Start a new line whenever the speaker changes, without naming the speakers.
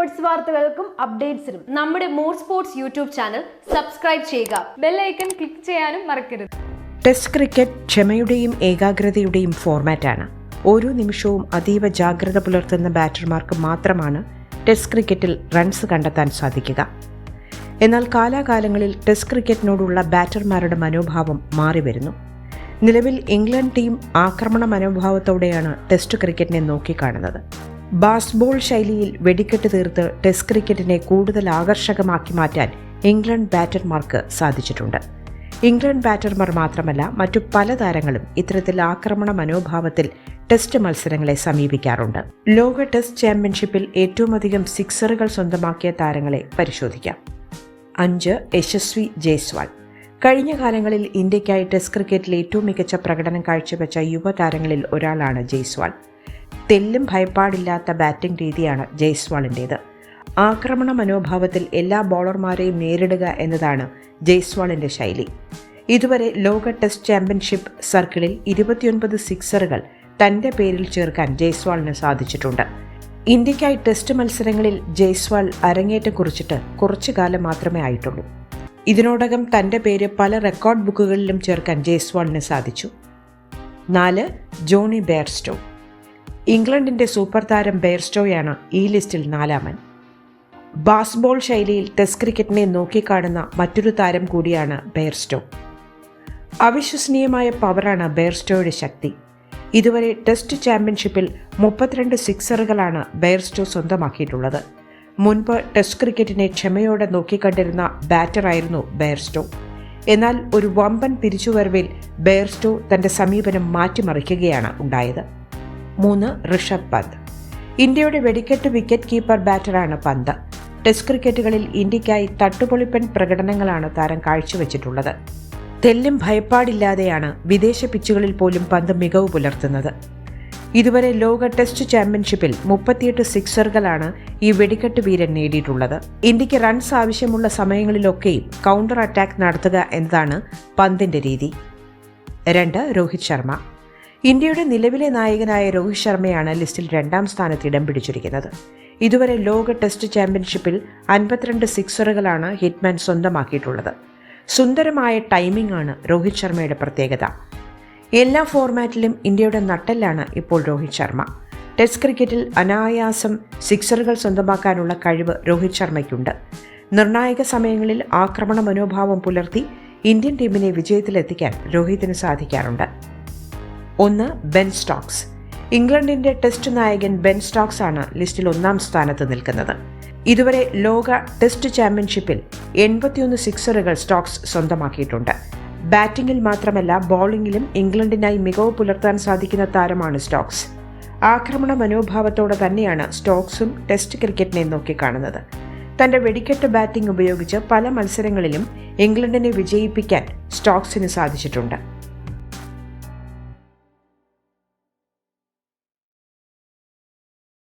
Sports വാർത്തകൾക്കും അപ്ഡേറ്റ്സിനും
നമ്മുടെ more sports YouTube channel subscribe ചെയ്യുക.
ബെല്ലൈക്കൺ ക്ലിക്ക് ചെയ്യാനും മറക്കരുത്.
ടെസ്റ്റ് ക്രിക്കറ്റ് ക്ഷമയുടെയും ഏകാഗ്രതയുടെയും ഫോർമാറ്റാണ് ഓരോ നിമിഷവും അതീവ ജാഗ്രത പുലർത്തുന്ന ബാറ്റർമാർക്ക് മാത്രമാണ് ടെസ്റ്റ് ക്രിക്കറ്റിൽ റൺസ് കണ്ടെത്താൻ സാധിക്കുക. എന്നാൽ കാലാകാലങ്ങളിൽ ടെസ്റ്റ് ക്രിക്കറ്റിനോടുള്ള ബാറ്റർമാരുടെ മനോഭാവം മാറിവരുന്നു നിലവിൽ ഇംഗ്ലണ്ട് ടീം ആക്രമണ മനോഭാവത്തോടെയാണ് ടെസ്റ്റ് ക്രിക്കറ്റിനെ നോക്കിക്കാണുന്നത്. ബാസ്ബോൾ ശൈലിയിൽ വെടിക്കെട്ട് തീർത്ത് ടെസ്റ്റ് ക്രിക്കറ്റിനെ കൂടുതൽ ആകർഷകമാക്കി മാറ്റാൻ ഇംഗ്ലണ്ട് ബാറ്റർമാർക്ക് സാധിച്ചിട്ടുണ്ട്. ഇംഗ്ലണ്ട് ബാറ്റർമാർ മാത്രമല്ല മറ്റു പല താരങ്ങളും ഇത്തരത്തിൽ ആക്രമണ മനോഭാവത്തിൽ ടെസ്റ്റ് മത്സരങ്ങളെ സമീപിക്കാറുണ്ട്. ലോക ടെസ്റ്റ് ചാമ്പ്യൻഷിപ്പിൽ ഏറ്റവുമധികം സിക്സറുകൾ സ്വന്തമാക്കിയ താരങ്ങളെ പരിശോധിക്കാം. അഞ്ച് യശസ്വി ജയ്സ്വാൾ. കഴിഞ്ഞ കാലങ്ങളിൽ ഇന്ത്യയ്ക്കായി ടെസ്റ്റ് ക്രിക്കറ്റിൽ ഏറ്റവും മികച്ച പ്രകടനം കാഴ്ചവെച്ച യുവതാരങ്ങളിൽ ഒരാളാണ് ജയ്സ്വാൾ. തെല്ലും ഭയപ്പാടില്ലാത്ത ബാറ്റിംഗ് രീതിയാണ് ജയ്സ്വാളിന്റേത്. ആക്രമണ മനോഭാവത്തിൽ എല്ലാ ബോളർമാരെയും നേരിടുക എന്നതാണ് ജയ്സ്വാളിന്റെ ശൈലി. ഇതുവരെ ലോക ടെസ്റ്റ് ചാമ്പ്യൻഷിപ്പ് സർക്കിളിൽ ഇരുപത്തിയൊൻപത് സിക്സറുകൾ തന്റെ പേരിൽ ചേർക്കാൻ ജയ്സ്വാളിന് സാധിച്ചിട്ടുണ്ട്. ഇന്ത്യയ്ക്കായി ടെസ്റ്റ് മത്സരങ്ങളിൽ ജയ്സ്വാൾ അരങ്ങേറ്റം കുറിച്ചിട്ട് കുറച്ചു കാലം മാത്രമേ ആയിട്ടുള്ളൂ. ഇതിനോടകം തന്റെ പേര് പല റെക്കോർഡ് ബുക്കുകളിലും ചേർക്കാൻ ജയ്സ്വാളിന് സാധിച്ചു. നാല് ജോണി ബെയർസ്റ്റോ ഇംഗ്ലണ്ടിന്റെ സൂപ്പർ താരം ബെയർസ്റ്റോയാണ് ഈ ലിസ്റ്റിൽ നാലാമൻ. ബാസ്ബോൾ ശൈലിയിൽ ടെസ്റ്റ് ക്രിക്കറ്റിനെ നോക്കിക്കാണുന്ന മറ്റൊരു താരം കൂടിയാണ് ബെയർസ്റ്റോ അവിശ്വസനീയമായ പവറാണ് ബെയർസ്റ്റോയുടെ ശക്തി. ഇതുവരെ ടെസ്റ്റ് ചാമ്പ്യൻഷിപ്പിൽ മുപ്പത്തിരണ്ട് സിക്സറുകളാണ് ബെയർസ്റ്റോ സ്വന്തമാക്കിയിട്ടുള്ളത്. മുൻപ് ടെസ്റ്റ് ക്രിക്കറ്റിനെ ക്ഷമയോടെ നോക്കിക്കണ്ടിരുന്ന ബാറ്ററായിരുന്നു ബെയർസ്റ്റോ എന്നാൽ ഒരു വമ്പൻ തിരിച്ചുവരവിൽ ബെയർസ്റ്റോ തന്റെ സമീപനം മാറ്റിമറിക്കുകയാണ് ഉണ്ടായത്. മൂന്ന് ഋഷഭ് പന്ത്. ഇന്ത്യയുടെ വെടിക്കെട്ട് വിക്കറ്റ് കീപ്പർ ബാറ്ററാണ് പന്ത്. ടെസ്റ്റ് ക്രിക്കറ്റുകളിൽ ഇന്ത്യയ്ക്കായി തട്ടുപൊളിപ്പൻ പ്രകടനങ്ങളാണ് താരം കാഴ്ചവെച്ചിട്ടുള്ളത്. തെല്ലും ഭയപ്പാടില്ലാതെയാണ് വിദേശ പിച്ചുകളിൽ പോലും പന്ത് മികവ് പുലർത്തുന്നത്. ഇതുവരെ ലോക ടെസ്റ്റ് ചാമ്പ്യൻഷിപ്പിൽ മുപ്പത്തിയെട്ട് സിക്സറുകളാണ് ഈ വെടിക്കെട്ട് വീരൻ നേടിയിട്ടുള്ളത്. ഇന്ത്യയ്ക്ക് റൺസ് ആവശ്യമുള്ള സമയങ്ങളിലൊക്കെയും കൗണ്ടർ അറ്റാക്ക് നടത്തുക എന്നതാണ് പന്തിന്റെ രീതി. രണ്ട് രോഹിത് ശർമ്മ. ഇന്ത്യയുടെ നിലവിലെ നായകനായ രോഹിത് ശർമ്മയാണ് ലിസ്റ്റിൽ രണ്ടാം സ്ഥാനത്ത് ഇടം പിടിച്ചിരിക്കുന്നത്. ഇതുവരെ ലോക ടെസ്റ്റ് ചാമ്പ്യൻഷിപ്പിൽ അൻപത്തിരണ്ട് സിക്സറുകളാണ് ഹിറ്റ്മാൻ സ്വന്തമാക്കിയിട്ടുള്ളത്. സുന്ദരമായ ടൈമിംഗ് ആണ് രോഹിത് ശർമ്മയുടെ പ്രത്യേകത. എല്ലാ ഫോർമാറ്റിലും ഇന്ത്യയുടെ നട്ടെല്ലാണ് ഇപ്പോൾ രോഹിത് ശർമ്മ. ടെസ്റ്റ് ക്രിക്കറ്റിൽ അനായാസം സിക്സറുകൾ സ്വന്തമാക്കാനുള്ള കഴിവ് രോഹിത് ശർമ്മയ്ക്കുണ്ട്. നിർണായക സമയങ്ങളിൽ ആക്രമണ മനോഭാവം പുലർത്തി ഇന്ത്യൻ ടീമിനെ വിജയത്തിലെത്തിക്കാൻ രോഹിതിന് സാധിക്കാറുണ്ട്. ഒന്ന് ബെൻ സ്റ്റോക്സ് ഇംഗ്ലണ്ടിന്റെ ടെസ്റ്റ് നായകൻ ബെൻ സ്റ്റോക്സ് ആണ് ലിസ്റ്റിൽ ഒന്നാം സ്ഥാനത്ത് നിൽക്കുന്നത്. ഇതുവരെ ലോക ടെസ്റ്റ് ചാമ്പ്യൻഷിപ്പിൽ എൺപത്തിയൊന്ന് സിക്സറുകൾ സ്റ്റോക്സ് സ്വന്തമാക്കിയിട്ടുണ്ട്. ബാറ്റിംഗിൽ മാത്രമല്ല ബോളിംഗിലും ഇംഗ്ലണ്ടിനായി മികവ് പുലർത്താൻ സാധിക്കുന്ന താരമാണ് സ്റ്റോക്സ് ആക്രമണ മനോഭാവത്തോടെ തന്നെയാണ് സ്റ്റോക്സും ടെസ്റ്റ് ക്രിക്കറ്റിനെ നോക്കിക്കാണുന്നത്. തന്റെ വെടിക്കെട്ട് ബാറ്റിംഗ് ഉപയോഗിച്ച് പല മത്സരങ്ങളിലും ഇംഗ്ലണ്ടിനെ വിജയിപ്പിക്കാൻ സ്റ്റോക്സിന് സാധിച്ചിട്ടുണ്ട്.